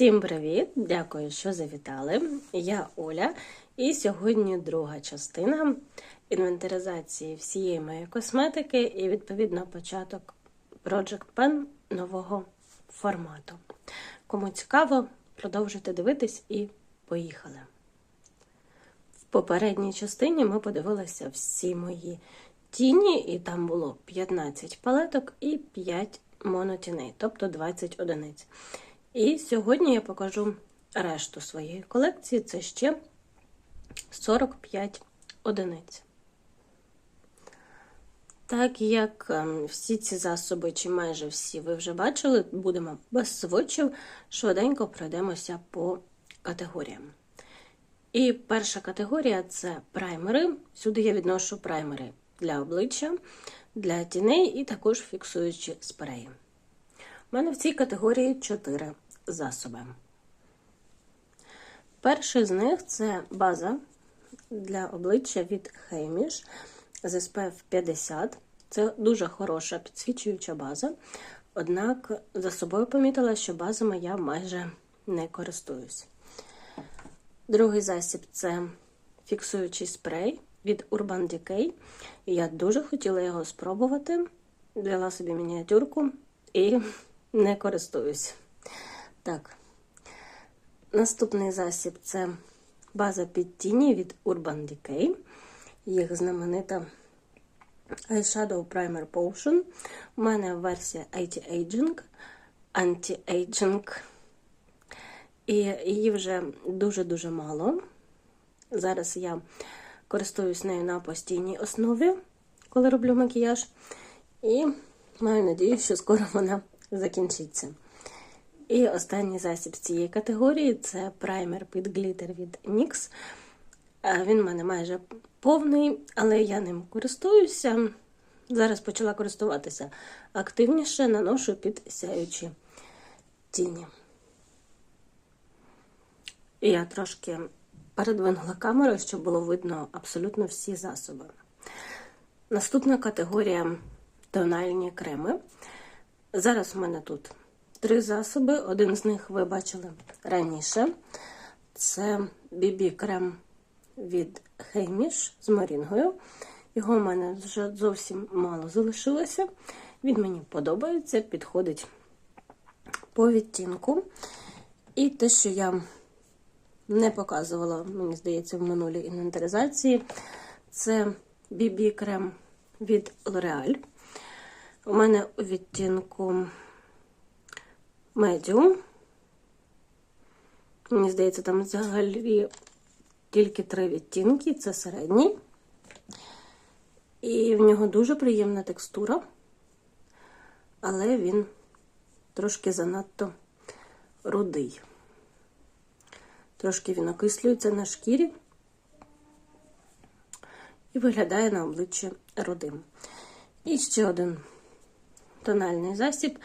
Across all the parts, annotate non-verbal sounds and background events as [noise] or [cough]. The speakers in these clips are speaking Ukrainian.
Всім привіт! Дякую, що завітали. Я Оля, і сьогодні друга частина інвентаризації всієї моєї косметики і, відповідно, початок Project Pen нового формату. Кому цікаво, продовжуйте дивитись і поїхали. В попередній частині ми подивилися всі мої тіні, і там було 15 палеток і 5 монотіней, тобто 20 одиниць. І сьогодні я покажу решту своєї колекції. Це ще 45 одиниць. Так як ем, всі ці засоби, чи майже всі, ви вже бачили, будемо без сводчів, швиденько пройдемося по категоріям. І перша категорія це праймери. Сюди я відношу праймери для обличчя, для тіней і також фіксуючі спреї. У мене в цій категорії 4 засоби. Перший з них це база для обличчя від Хейміш з SPF 50. Це дуже хороша підсвічуюча база. Однак за собою помітила, що базами я майже не користуюсь. Другий засіб це фіксуючий спрей від Urban Decay. Я дуже хотіла його спробувати. Взяла собі мініатюрку і не користуюсь. Так. Наступний засіб це база під тіні від Urban Decay. Їх знаменита Eyeshadow Primer Potion. У мене версія Anti-Aging. Anti-Aging. І її вже дуже-дуже мало. Зараз я користуюсь нею на постійній основі, коли роблю макіяж. І маю надію, що скоро вона закінчиться. І останній засіб цієї категорії це праймер під глітер від NYX. Він в мене майже повний, але я ним користуюся. Зараз почала користуватися активніше, наношу під сяючі тіні. І я трошки передвинула камеру, щоб було видно абсолютно всі засоби. Наступна категорія тональні креми. Зараз в мене тут три засоби. Один з них ви бачили раніше. Це BB-крем від Хейміш з морінгою. Його в мене вже зовсім мало залишилося. Він мені подобається, підходить по відтінку. І те, що я не показувала, мені здається, в минулій інвентаризації, це BB-крем від L'Oreal. У мене у відтінку медіум. Мені здається, там взагалі тільки три відтінки, це середній. І в нього дуже приємна текстура, але він трошки занадто рудий. Трошки він окислюється на шкірі і виглядає на обличчі рудим. І ще один тональний засіб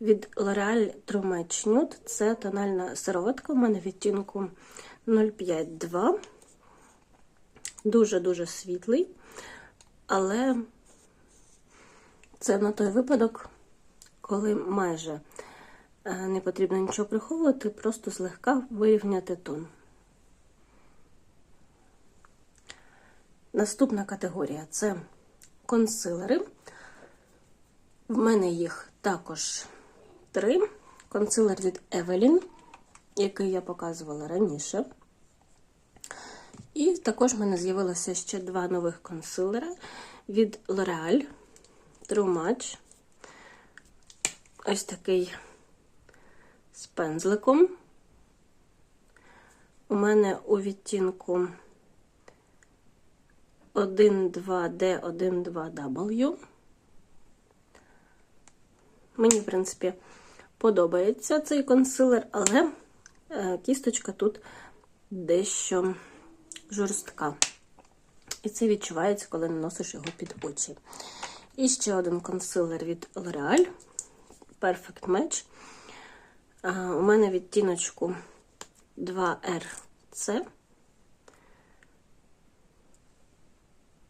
від L'Oreal True Nude. Це тональна сироватка у мене відтінку 052. Дуже-дуже світлий, але це на той випадок, коли майже е, не потрібно нічого приховувати, просто злегка вирівняти тон. Наступна категорія це консилери. В мене їх також три. Консилер від Evelyn, який я показувала раніше. І також в мене з'явилося ще два нових консилера від L'Oreal True Match. Ось такий з пензликом. У мене у відтінку 1,2D, 1,2W. Мені, в принципі, подобається цей консилер, але е, кісточка тут дещо жорстка. І це відчувається, коли наносиш його під очі. І ще один консилер від L'Oreal Perfect Match. У мене відтіночку 2RC.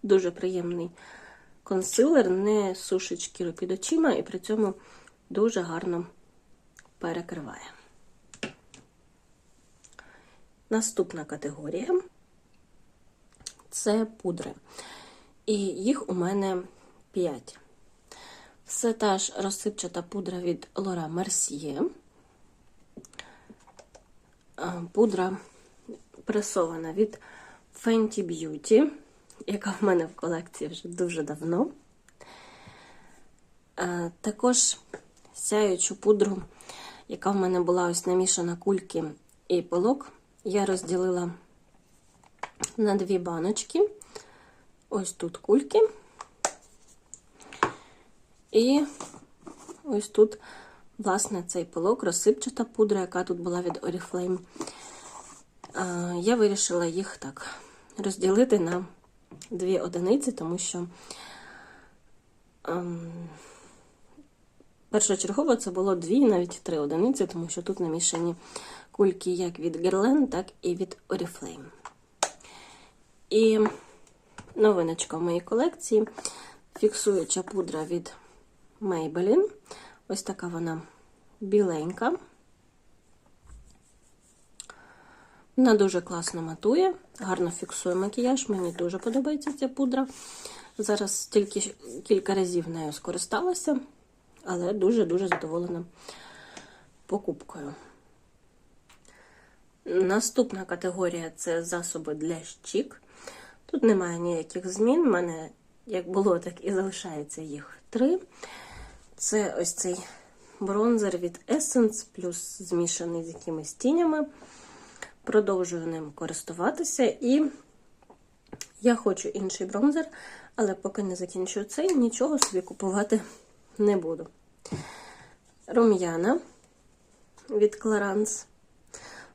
Дуже приємний консилер, не сушить шкіру під очима і при цьому дуже гарно перекриває. Наступна категорія це пудри. І їх у мене 5. Це та ж розсипчата пудра від Laura Mercier. А, Пудра пресована від Fenty Beauty, яка в мене в колекції вже дуже давно. Також сяючу пудру, яка в мене була ось намішана кульки і пилок, я розділила на дві баночки. Ось тут кульки. І ось тут, власне, цей пилок, розсипчата пудра, яка тут була від Oriflame. Я вирішила їх так розділити на дві одиниці, тому що ем, першочергово це було дві, навіть три одиниці, тому що тут намішані кульки як від Guerlain, так і від Oriflame. І новиночка в моїй колекції фіксуюча пудра від Maybelline. Ось така вона біленька. Вона дуже класно матує, гарно фіксує макіяж. Мені дуже подобається ця пудра. Зараз тільки кілька разів нею скористалася, але дуже-дуже задоволена покупкою. Наступна категорія це засоби для щік. Тут немає ніяких змін. У мене як було, так і залишається їх три. Це ось цей бронзер від Essence, плюс змішаний з якимись тінями. Продовжую ним користуватися. І я хочу інший бронзер, але поки не закінчу цей, нічого собі купувати не буду. Рум'яна від Clarins.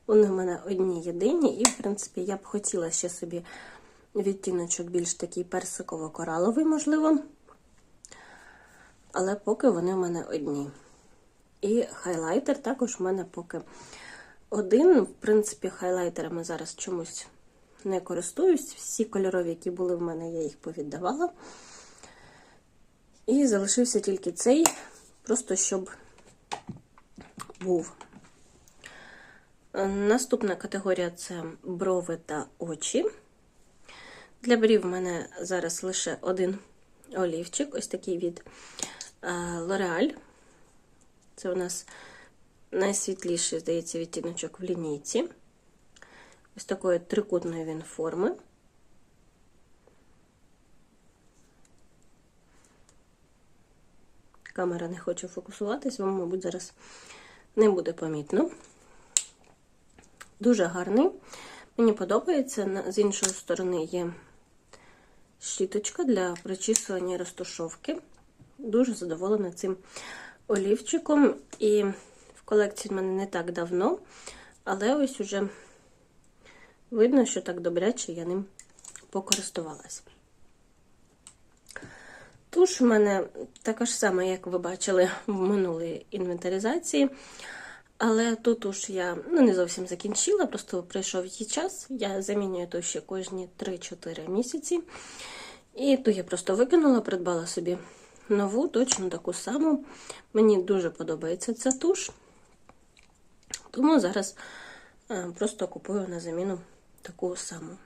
Вони в мене одні єдині, і, в принципі, я б хотіла ще собі відтіночок більш такий персиково-кораловий, можливо. Але поки вони в мене одні. І хайлайтер також в мене поки один. В принципі, хайлайтерами зараз чомусь не користуюсь. Всі кольорові, які були в мене, я їх повіддавала. І залишився тільки цей, просто щоб був. Наступна категорія це брови та очі. Для брів в мене зараз лише один олівчик, ось такий від L'Oreal. Це у нас найсвітліший, здається, відтіночок в лінійці. Ось такої трикутної він форми. Камера не хоче фокусуватись, вам, мабуть, зараз не буде помітно. Дуже гарний. Мені подобається. З іншої сторони є щіточка для причісування розтушовки. Дуже задоволена цим олівчиком. І в колекції в мене не так давно, але ось уже видно, що так добряче я ним покористувалась. Туш у мене така ж сама, як ви бачили в минулій інвентаризації. Але тут уж я ну, не зовсім закінчила, просто прийшов її час. Я замінюю ту ще кожні 3-4 місяці. І ту я просто викинула, придбала собі нову, точно таку саму. Мені дуже подобається ця туш. Тому зараз е, просто купую на заміну таку саму.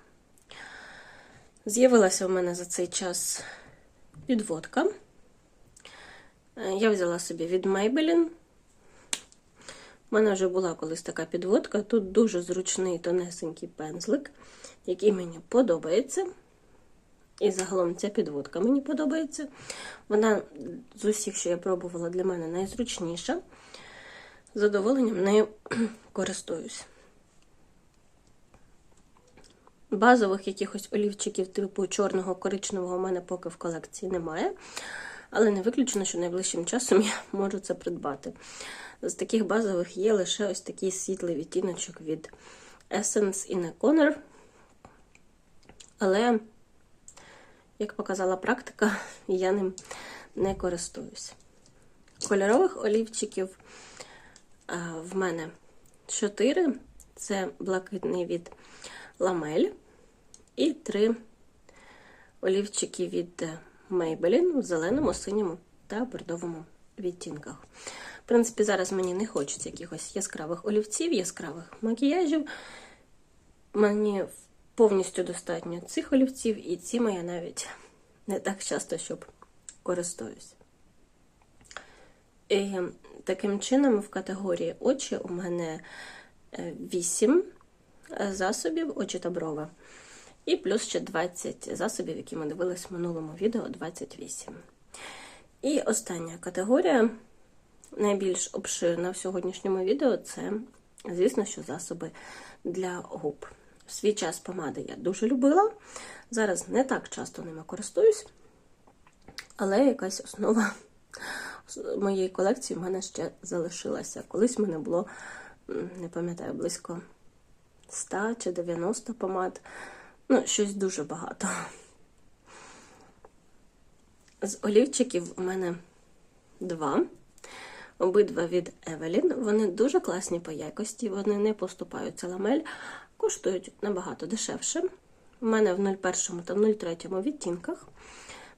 З'явилася в мене за цей час підводка. Е, я взяла собі від Maybelline. У мене вже була колись така підводка. Тут дуже зручний тонесенький пензлик, який мені подобається. І загалом ця підводка мені подобається. Вона з усіх, що я пробувала, для мене найзручніша. Задоволенням нею [clears throat] користуюсь. Базових якихось олівчиків типу чорного коричневого у мене поки в колекції немає. Але не виключено, що найближчим часом я [laughs] можу це придбати. З таких базових є лише ось такий світлий відтіночок від Essence a Corner. Але, як показала практика, [laughs] я ним не користуюсь. Кольорових олівчиків в мене 4. Це блакитний від ламель. І 3 олівчики від Maybelline в зеленому, синьому та бордовому відтінках. В принципі, зараз мені не хочеться якихось яскравих олівців, яскравих макіяжів. Мені повністю достатньо цих олівців, і цими я навіть не так часто, щоб користуюсь. Таким чином, в категорії очі у мене 8 засобів, очі та брова. І плюс ще 20 засобів, які ми дивились в минулому відео 28. І остання категорія, найбільш обширна в сьогоднішньому відео, це, звісно, що засоби для губ. В свій час помади я дуже любила. Зараз не так часто ними користуюсь, але якась основа моєї колекції в мене ще залишилася. Колись в мене було, не пам'ятаю, близько 100 чи 90 помад. Ну, щось дуже багато. З олівчиків у мене два. Обидва від Евелін. Вони дуже класні по якості, вони не поступаються ламель, коштують набагато дешевше. У мене в 01 та 03 відтінках.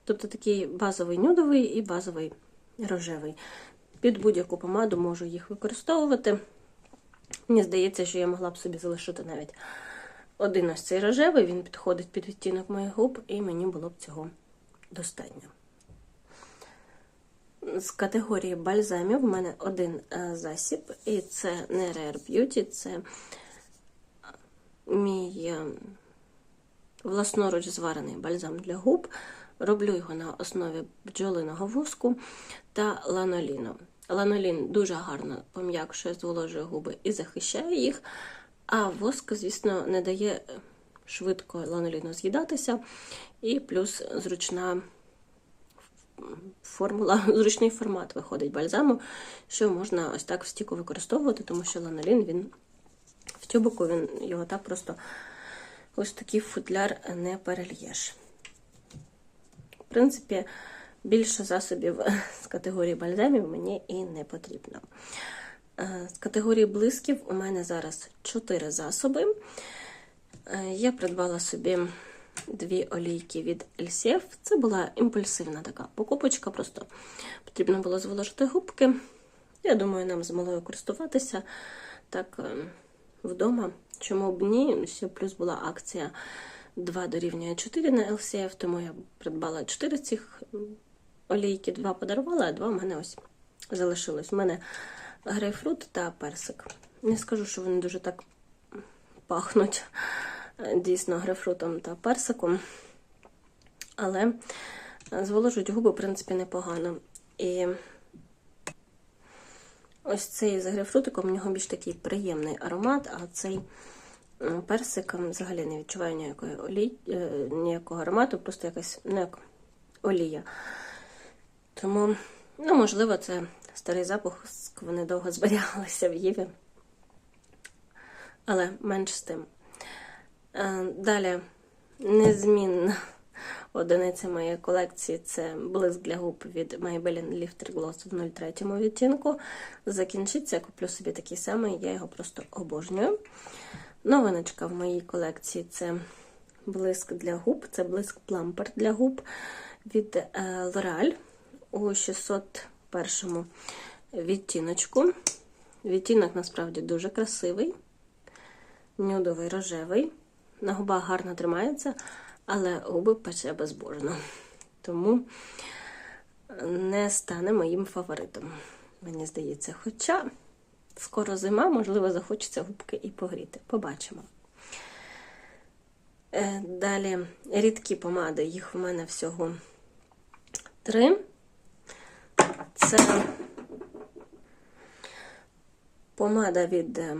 Тобто такий базовий нюдовий і базовий рожевий. Під будь-яку помаду можу їх використовувати. Мені здається, що я могла б собі залишити навіть один ось цей рожевий, він підходить під відтінок моїх губ, і мені було б цього достатньо. З категорії бальзамів у мене один е, засіб, і це не Rare Beauty, це мій е, власноруч зварений бальзам для губ. Роблю його на основі бджолиного воску та ланоліну. Ланолін дуже гарно пом'якшує, зволожує губи і захищає їх, а воск, звісно, не дає швидко ланоліну з'їдатися, і плюс зручна формула, [laughs] зручний формат виходить бальзаму, що можна ось так в стіку використовувати, тому що ланолін він в тюбику він його так просто ось такий футляр не перельєш. Принципі, більше засобів [laughs] з категорії бальзамів мені і не потрібно. Е, з категорії блисків у мене зараз 4 засоби. Е, я придбала собі дві олійки від Elsef. Це була імпульсивна така покупочка, просто потрібно було зволожити губки. Я думаю, нам з малою користуватися так е, вдома. Чому б ні? Ще плюс була акція 2 дорівнює 4 на LCF, тому я придбала 4 цих олійки, 2 подарувала, а 2 в мене ось залишилось. У мене грейпфрут та персик. Не скажу, що вони дуже так пахнуть дійсно грейпфрутом та персиком, але зволожують губи, в принципі, непогано. І ось цей з грейпфрутиком, у нього більш такий приємний аромат, а цей персик взагалі не відчуваю ніякої олій, е, ніякого аромату, просто якась ну, як олія. Тому, ну, можливо, це старий запах, вони довго зберігалися в Єві. Але менш з тим. Е, далі, незмінна одиниця моєї колекції це блиск для губ від Maybelline Lifter Gloss в 03 відтінку. Закінчиться, я куплю собі такий самий, я його просто обожнюю. Новиночка в моїй колекції це блиск для губ, це блиск плампер для губ від е, L'Oreal у 601 відтіночку. Відтінок насправді дуже красивий, нюдовий рожевий. На губах гарно тримається, але губи пече безбожно. Тому не стане моїм фаворитом, мені здається. Хоча скоро зима, можливо, захочеться губки і погріти. Побачимо. Е, далі рідкі помади, їх у мене всього три. Це помада від е,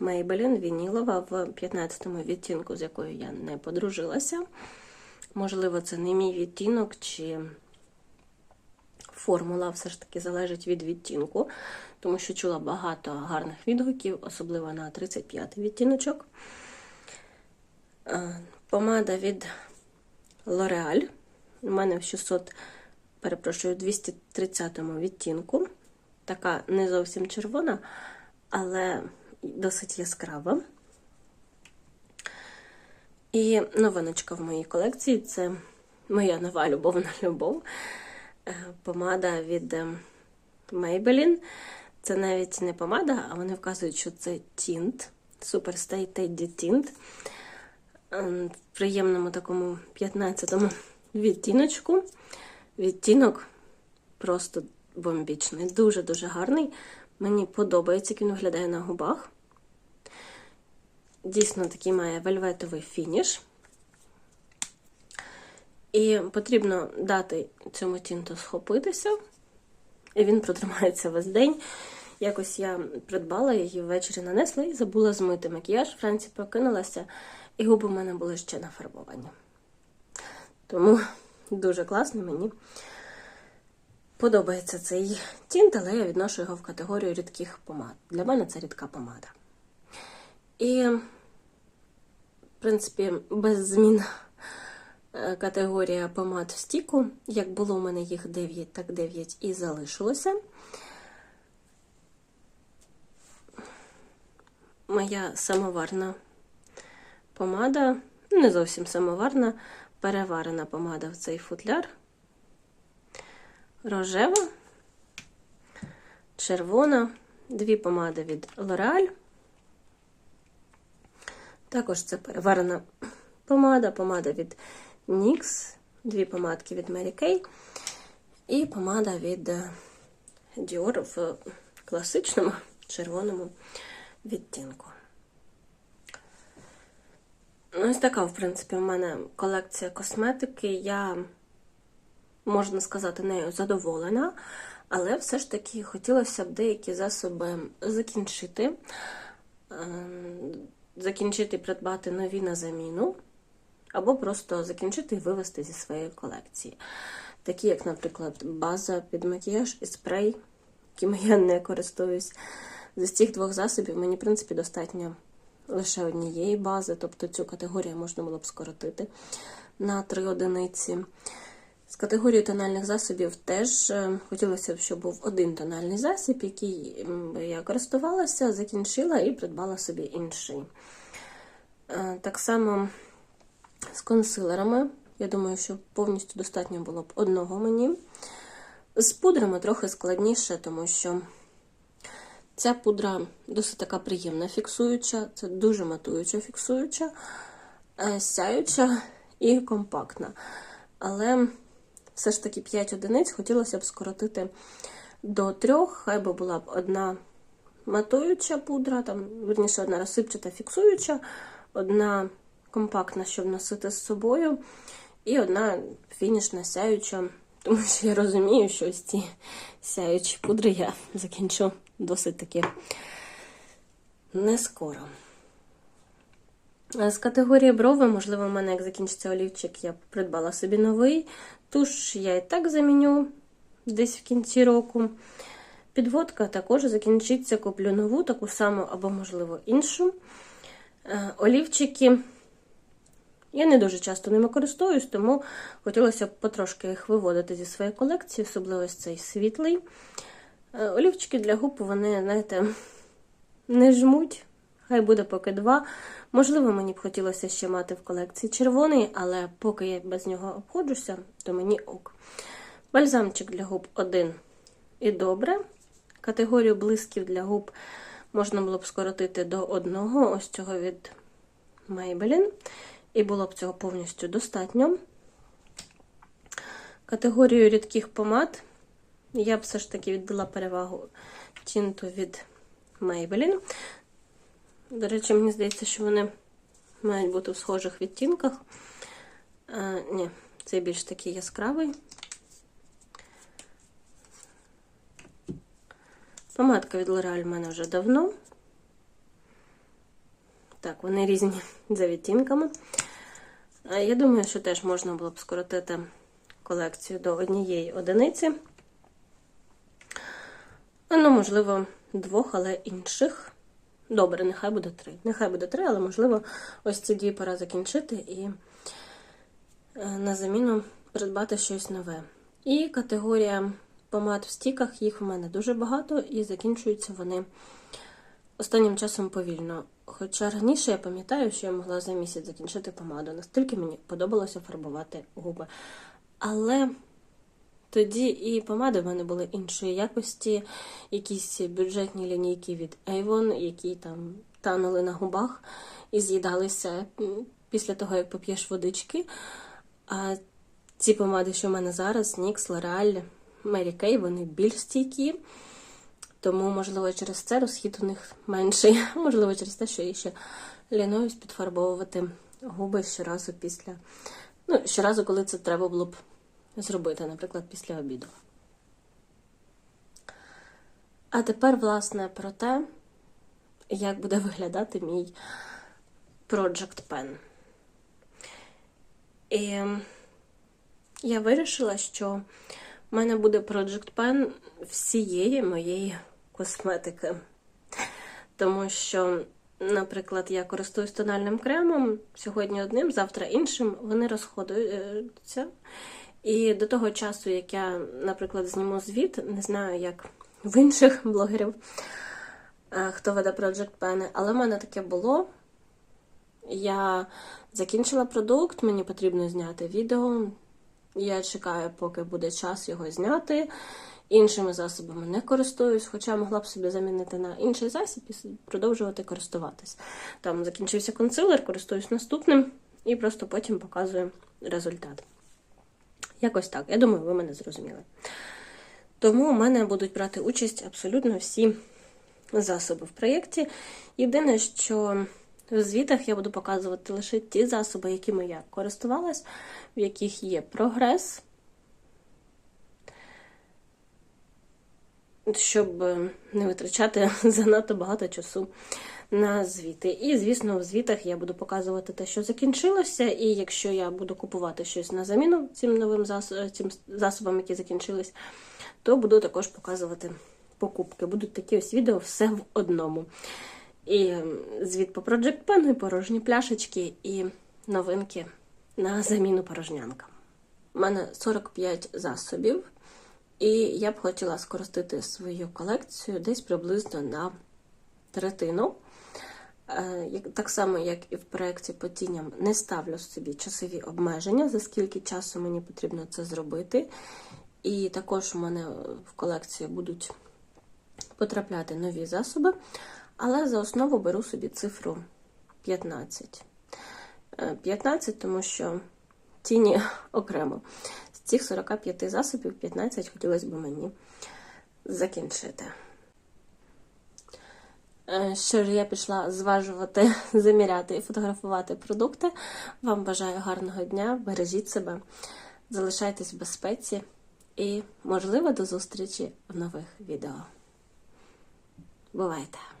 Maybelline Вінілова в 15-му відтінку, з якою я не подружилася. Можливо, це не мій відтінок, чи формула все ж таки залежить від відтінку, тому що чула багато гарних відгуків, особливо на 35-й відтіночок. Е, помада від L'Oreal. У мене в 600, перепрошую, 230 відтінку. Така не зовсім червона, але досить яскрава. І новиночка в моїй колекції це моя нова любовна любов. Помада від е, Maybelline. Це навіть не помада, а вони вказують, що це тінт. Super Stay Teddy Tint Ем, в приємному такому 15-му відтіночку. Відтінок просто бомбічний, дуже-дуже гарний. Мені подобається, як він виглядає на губах. Дійсно, такий має вельветовий фініш. І потрібно дати цьому тінту схопитися, і він протримається весь день. Якось я придбала її ввечері нанесла і забула змити макіяж. Вранці прокинулася, і губи в мене були ще нафарбовані. Тому дуже класно мені подобається цей тінт, але я відношу його в категорію рідких помад. Для мене це рідка помада. І, в принципі, без змін категорія помад в стіку. Як було у мене їх 9, так 9 і залишилося. Моя самоварна помада, не зовсім самоварна, переварена помада в цей футляр. Рожева, червона, дві помади від L'Oreal. Також це переварена помада, помада від NYX, дві помадки від Mary Kay і помада від е, Dior в класичному червоному відтінку. Ну, ось така, в принципі, в мене колекція косметики. Я, можна сказати, нею задоволена, але все ж таки хотілося б деякі засоби закінчити, ем, закінчити придбати нові на заміну, або просто закінчити і вивести зі своєї колекції. Такі, як, наприклад, база під макіяж і спрей, якими [laughs] я не користуюсь. З цих двох засобів мені, в принципі, достатньо лише однієї бази, тобто цю категорію можна було б скоротити на три одиниці. З категорії тональних засобів теж е, хотілося б, щоб був один тональний засіб, який я користувалася, закінчила і придбала собі інший. Е, так само з консилерами. Я думаю, що повністю достатньо було б одного мені. З пудрами трохи складніше, тому що Ця пудра досить така приємна фіксуюча, це дуже матуюча фіксуюча, е, сяюча і компактна. Але все ж таки 5 одиниць хотілося б скоротити до трьох, хай би була б одна матуюча пудра, там, верніше, одна розсипчата фіксуюча, одна компактна, щоб носити з собою, і одна фінішна сяюча. Тому що я розумію, що ось ці сяючі пудри я закінчу досить таки не скоро. З категорії брови, можливо, в мене, як закінчиться олівчик, я придбала собі новий. Туш я і так заміню десь в кінці року. Підводка також закінчиться, куплю нову, таку саму або, можливо, іншу. Е, олівчики. Я не дуже часто ними користуюсь, тому хотілося б потрошки їх виводити зі своєї колекції, особливо ось цей світлий. Е, олівчики для губ, вони, знаєте, не жмуть, хай буде поки два. Можливо, мені б хотілося ще мати в колекції червоний, але поки я без нього обходжуся, то мені ок. Бальзамчик для губ один і добре. Категорію блисків для губ можна було б скоротити до одного, ось цього від Maybelline. І було б цього повністю достатньо. Категорію рідких помад я б все ж таки віддала перевагу тінту від Maybelline. До речі, мені здається, що вони мають бути в схожих відтінках. А, Ні, цей більш такий яскравий. Помадка від L'Oreal в мене вже давно. Так, вони різні [laughs] за відтінками. Я думаю, що теж можна було б скоротити колекцію до однієї одиниці. Ну, можливо, двох, але інших. Добре, нехай буде три. Нехай буде три, але, можливо, ось ці дві пора закінчити і е, на заміну придбати щось нове. І категорія помад в стіках, їх в мене дуже багато, і закінчуються вони останнім часом повільно. Хоча раніше я пам'ятаю, що я могла за місяць закінчити помаду. Настільки мені подобалося фарбувати губи. Але Тоді і помади в мене були іншої якості, якісь бюджетні лінійки від Avon, які там танули на губах і з'їдалися після того, як поп'єш водички. А ці помади, що в мене зараз, NYX, L'Oreal, Mary Kay, вони більш стійкі. Тому, можливо, через це розхід у них менший. [laughs] Можливо, через те, що я ще лінуюсь підфарбовувати губи щоразу після. Ну, щоразу, коли це треба було б зробити, наприклад, після обіду. А тепер, власне, про те, як буде виглядати мій Project Pen. І я вирішила, що в мене буде Project Pen всієї моєї косметики. Тому що, наприклад, я користуюсь тональним кремом сьогодні одним, завтра іншим, вони розходуються. І до того часу, як я, наприклад, зніму звіт, не знаю, як в інших блогерів, е, хто веде Project Pen, але в мене таке було. Я закінчила продукт, мені потрібно зняти відео. Я чекаю, поки буде час його зняти. Іншими засобами не користуюсь, хоча могла б собі замінити на інший засіб і продовжувати користуватись. Там закінчився консилер, користуюсь наступним і просто потім показую результат. Якось так. Я думаю, ви мене зрозуміли. Тому у мене будуть брати участь абсолютно всі засоби в проєкті. Єдине, що в звітах я буду показувати лише ті засоби, якими я користувалась, в яких є прогрес, щоб не витрачати [laughs] занадто багато часу на звіти. І, звісно, в звітах я буду показувати те, що закінчилося, і якщо я буду купувати щось на заміну цим новим засобам, цим засобам, які закінчились, то буду також показувати покупки. Будуть такі ось відео все в одному. І звіт по Project Pen, і порожні пляшечки, і новинки на заміну порожнянкам. У мене 45 засобів, і я б хотіла скоротити свою колекцію десь приблизно на третину. Е, Так само, як і в проєкті по тіням, не ставлю собі часові обмеження, за скільки часу мені потрібно це зробити. І також у мене в колекцію будуть потрапляти нові засоби, але за основу беру собі цифру 15. Е, 15, тому що тіні [laughs] окремо. Цих 45 засобів 15 хотілося б мені закінчити. Е, Що ж я пішла зважувати, [laughs] заміряти і фотографувати продукти. Вам бажаю гарного дня, бережіть себе, залишайтесь в безпеці і, можливо, до зустрічі в нових відео. Бувайте!